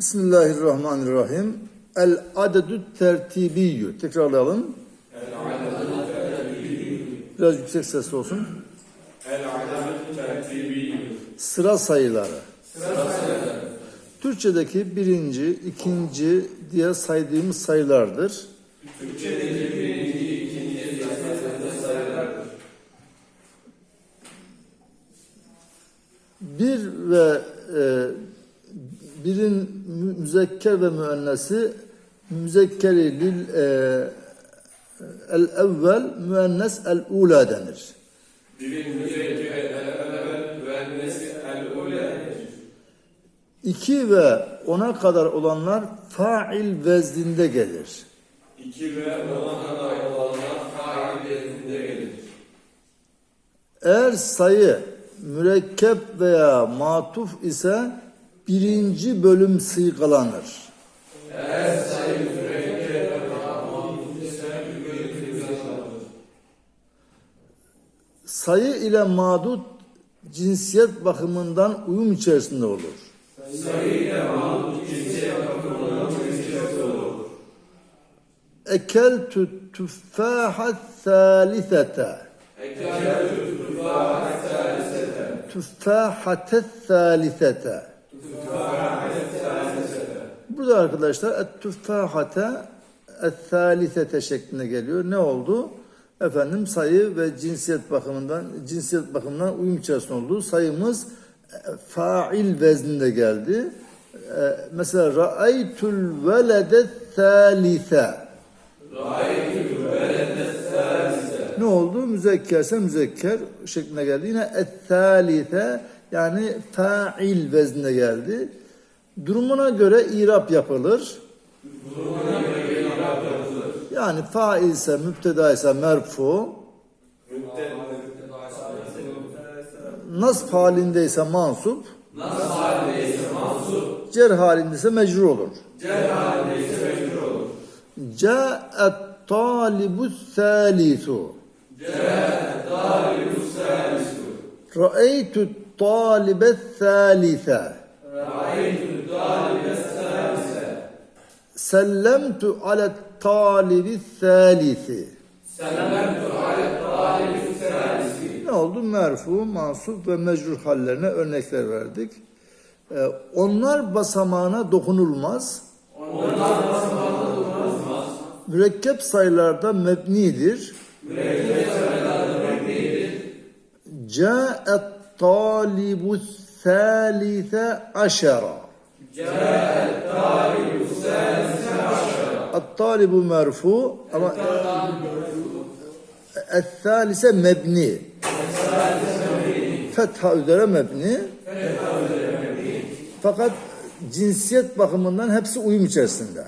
Bismillahirrahmanirrahim. El adedü tertibiyyü. Tekrarlayalım. Biraz yüksek sesli olsun. Sıra sayıları. Türkçedeki birinci, ikinci diye saydığımız sayılardır. Bir ve e, birin mü- müzekker ve müennesi müzekkeri lil e, el evvel müennes el ula denir. İki ve ona kadar olanlar fail vezninde gelir. İki ve ona kadar olanlar fail vezninde gelir. Eğer sayı mürekkep veya matuf ise birinci bölüm sıygalanır. Sayı ile madut cinsiyet bakımından uyum içerisinde olur. Sayı ile mamut cinsiyet bakımından cinsiyet olur. Ekeltü tüffaha thâlithete. Ekeltü tüffaha salisete. Tüffahate thâlithete. Burada arkadaşlar et tüffahate et thâlithete şeklinde geliyor. Ne oldu? Efendim sayı ve cinsiyet bakımından cinsiyet bakımından uyum içerisinde olduğu sayımız e, fail vezninde geldi. E, mesela ra'aytul velede thâlithe. Ne oldu? Müzekkerse müzekker şeklinde geldi. Yine et-thâlite yani fail veznine geldi. Durumuna göre irap yapılır. Yani fail ise müpteda ise merfu, nasb halindeyse mansup, Nasıl halindeyse mansup, cer halindeyse mecrur olur. cer halindeyse mecbur olur. Câ'et talibu thâlisu. Talibu salisu. Ra'eytu talibe thâlithe. Ra'aytu talibe salise. Sellemtu ala talibi thâlithi. Sellemtu ale talibi salisi. Ne oldu? Merfu, mansup ve mecrur hallerine örnekler verdik. Ee, onlar basamağına dokunulmaz. Onlar basamağına dokunulmaz. Mürekkep sayılarda mebnidir. Mürekkep sayılarda mebnidir. Câet talibu thâlithe aşara. Câet talibu salise aşara. الطالب مرفوع ama الثالثe mebni. Fetha üzere mebni. Fakat cinsiyet bakımından hepsi uyum içerisinde.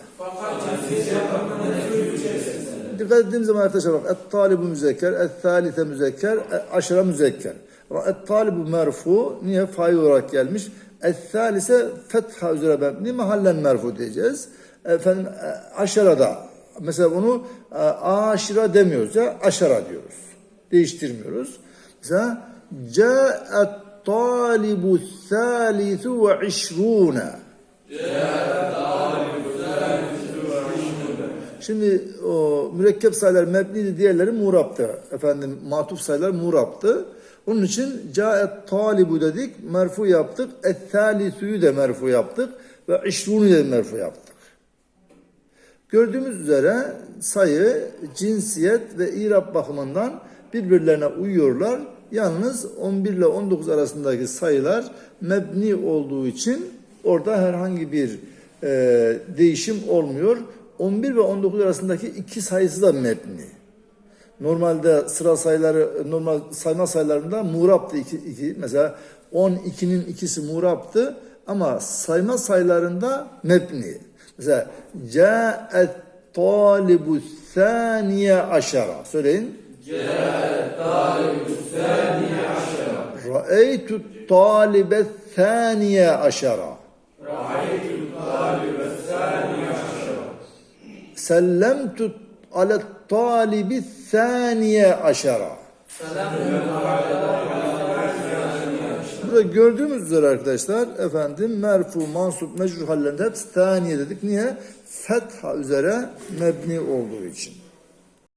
Dikkat ettiğim zaman arkadaşlar bak. Et-talibu müzekker, et-thalithe müzekker, aşıra müzekker. Ama et-talibu merfu niye fail olarak gelmiş? Et-thalise fetha üzere mebni mahallen merfu diyeceğiz. Efendim e, aşarada mesela bunu e, aşira demiyoruz ya aşara diyoruz. Değiştirmiyoruz. Mesela ca'et talibu thalithu ve işrûne. Şimdi o mürekkep sayılar mebniydi, diğerleri muraptı. Efendim matuf sayılar muraptı. Onun için caet talibu dedik, merfu yaptık. Et-thalisuyu de merfu yaptık ve işrunu de merfu yaptık. Gördüğümüz üzere sayı, cinsiyet ve irab bakımından birbirlerine uyuyorlar. Yalnız 11 ile 19 arasındaki sayılar mebni olduğu için orada herhangi bir e, değişim olmuyor. 11 ve 19 arasındaki iki sayısı da mebni. Normalde sıra sayıları, normal sayma sayılarında muraptı iki, iki. Mesela 12'nin ikisi muraptı ama sayma sayılarında mebni. Mesela ca'et talibu thaniye aşara. Söyleyin. Câet talibu saniye aşara. Ra'eytu talibe thaniye aşara. Ra'aytu talibe saniye aşara. Sellemtu ala talibi thaniye aşara. Bu Burada gördüğümüz üzere arkadaşlar efendim merfu, mansup, mecruh hallerinde hepsi taniye dedik. Niye? Fetha üzere mebni olduğu için.